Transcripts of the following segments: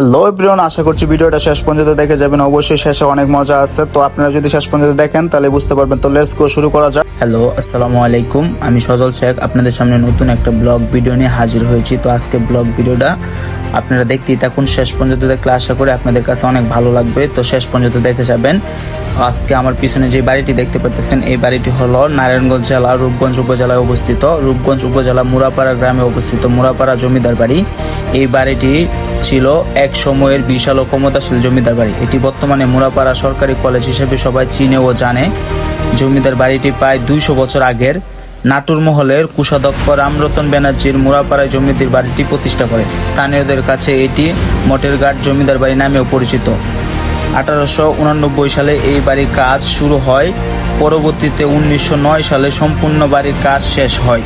Hello everyone আশা করছি ভিডিওটা শেষ পর্যন্ত দেখে যাবেন। অবশ্যই শেষে অনেক মজা আছে। তো আপনারা যদি শেষ পর্যন্ত দেখেন, তাহলে বুঝতে পারবেন। তো লেটস গো শুরু করা যাক। হ্যালো আসসালামু আলাইকুম। আমি সজল শেখ। আপনাদের সামনে নতুন একটা ব্লগ ভিডিও নিয়ে হাজির হয়েছি। তো আজকে ব্লগ ভিডিওটা আপনারা দেখতেই থাকুন। শেষ পর্যন্ত দেখলে আশা করি আপনাদের কাছে অনেক ভালো লাগবে। তো শেষ পর্যন্ত দেখে যাবেন। আজকে আমার পিছনে যে বাড়িটি দেখতে পাচ্ছেন এই বাড়িটি হলো নারায়ণগঞ্জ জেলা, রূপগঞ্জ উপজেলায় অবস্থিত। রূপগঞ্জ উপজেলা মুরাপাড়া গ্রামে অবস্থিত মুরাপাড়া জমিদার বাড়ি। এই বাড়িটি ছিল এক সময়ের বিশাল ও ক্ষমতাশীল জমিদার বাড়ি। এটি বর্তমানে মুরাপাড়া সরকারি কলেজ হিসেবে সবাই চিনে ও জানে। জমিদার বাড়িটি প্রায় দুইশো বছর আগের নাটুর মহলের কুষাধ্যক্ষ রামরতন ব্যানার্জির মুরাপাড়ায় জমিদার বাড়িটি প্রতিষ্ঠা করে। স্থানীয়দের কাছে এটি মটের ঘাট জমিদার বাড়ি নামেও পরিচিত। আঠারোশো সালে এই বাড়ির কাজ শুরু হয় পরবর্তীতে উনিশশো নয় সালে সম্পূর্ণ বাড়ির কাজ শেষ হয়।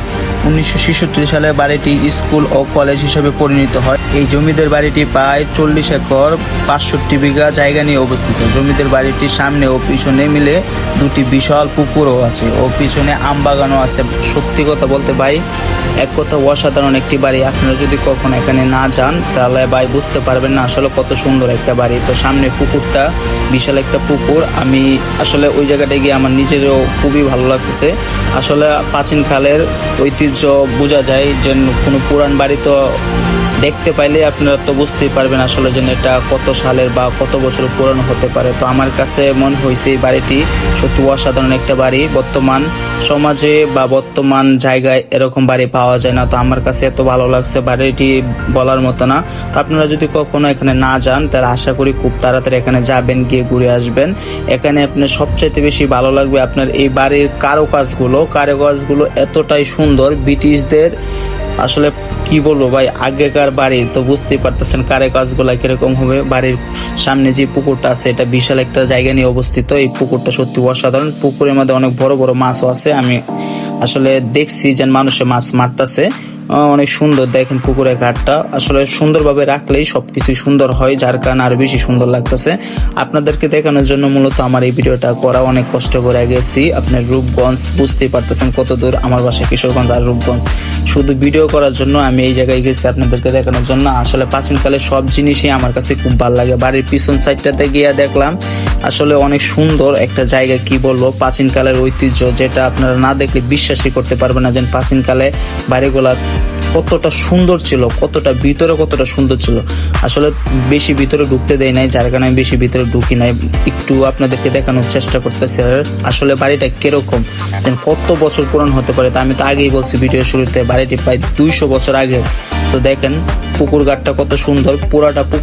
উনিশশো সালে বাড়িটি স্কুল ও কলেজ হিসেবে পরিণত হয়। এই জমিদের বাড়িটি প্রায় চল্লিশ একর, পাঁচষট্টি বিঘা জায়গা নিয়ে অবস্থিত। জমিদের বাড়িটির সামনে ও পিছনে মিলে দুটি বিশাল পুকুরও আছে ও পিছনে আম বাগানও আছে। সত্যি কথা বলতে ভাই, এক কথা অসাধারণ একটি বাড়ি। আপনারা যদি কখনো এখানে না যান, তাহলে ভাই বুঝতে পারবেন না আসলে কত সুন্দর একটা বাড়ি। তো সামনে পুকুরটা, বিশাল একটা পুকুর। আমি আসলে ওই জায়গাটায় গিয়ে আমার নিজেরও খুবই ভালো লাগতেছে। আসলে প্রাচীনকালের ঐতিহ্য বোঝা যায় যে কোনো পুরান বাড়ি তো দেখতে পাইলে আপনারা তো বুঝতেই পারবেন আসলে যে এটা কত সালের বা কত বছর পুরানো হতে পারে। তো আমার কাছে মনে হয়েছে এই বাড়িটি সত্যি অসাধারণ একটা বাড়ি। বর্তমান সমাজে বা বর্তমান জায়গায় এরকম বাড়ি পাওয়া যায় না। তো আমার কাছে এত ভালো লাগছে বাড়িটি বলার মতো না। তো আপনারা যদি কখনো এখানে না যান, তাহলে আশা করি খুব তাড়াতাড়ি এখানে যাবেন, গিয়ে ঘুরে আসবেন। এখানে আপনার সবচাইতে বেশি ভালো লাগবে আপনার এই বাড়ির কারুকাজগুলো। কারুকাজগুলো এতটাই সুন্দর, ব্রিটিশদের আসলে কি বলব ভাই, আগেকার বাড়ি তো বুঝতেই পারতেছেন কারে কাজগুলা কীরকম হবে। বাড়ির সামনে যে পুকুরটা আছে, এটা বিশাল একটা জায়গা নিয়ে অবস্থিত। এই পুকুরটা সত্যি অসাধারণ। পুকুরের মধ্যে অনেক বড় বড় মাছও আছে। আমি আসলে দেখছি যে মানুষে মাছ মারতেছে। অনেক সুন্দর দেখেন পুকুরের ঘাটটা। আসলে সুন্দরভাবে রাখলেই সবকিছু সুন্দর হয়, যার কারণে আরও বেশি সুন্দর লাগতেছে। আপনাদেরকে দেখানোর জন্য মূলত আমার এই ভিডিওটা করা অনেক কষ্ট করে গেছি। আপনার রূপগঞ্জ বুঝতেই পারতেছেন কত দূর আমার বাসা কিশোরগঞ্জ আর রূপগঞ্জ। শুধু ভিডিও করার জন্য আমি এই জায়গায় গেছি আপনাদেরকে দেখানোর জন্য। আসলে প্রাচীনকালে সব জিনিসই আমার কাছে খুব ভালো লাগে। বাড়ির পিছন সাইডটাতে গিয়ে দেখলাম, আসলে অনেক সুন্দর একটা জায়গা, কি বলব? প্রাচীনকালের ঐতিহ্য যেটা আপনারা না দেখলে বিশ্বাসই করতে পারবেন না যে প্রাচীনকালে বাড়িগুলা কতটা সুন্দর ছিল, কতটা ভিতরে কতটা সুন্দর ছিল। আসলে বেশি ভিতরে ঢুকতে দেয় নাই, যার কারণে আমি বেশি ভিতরে ঢুকি নাই। একটু আপনাদেরকে দেখানোর চেষ্টা করতেছি আসলে বাড়িটা কীরকম। কত বছর পুরান হতে পারে, তা আমি তো আগেই বলছি ভিডিও শুরুতে, বাড়িটি প্রায় দুইশো বছর আগে। তো দেখেন, পুকুর ঘাটটা কত সুন্দর, পুরাটা পুকুর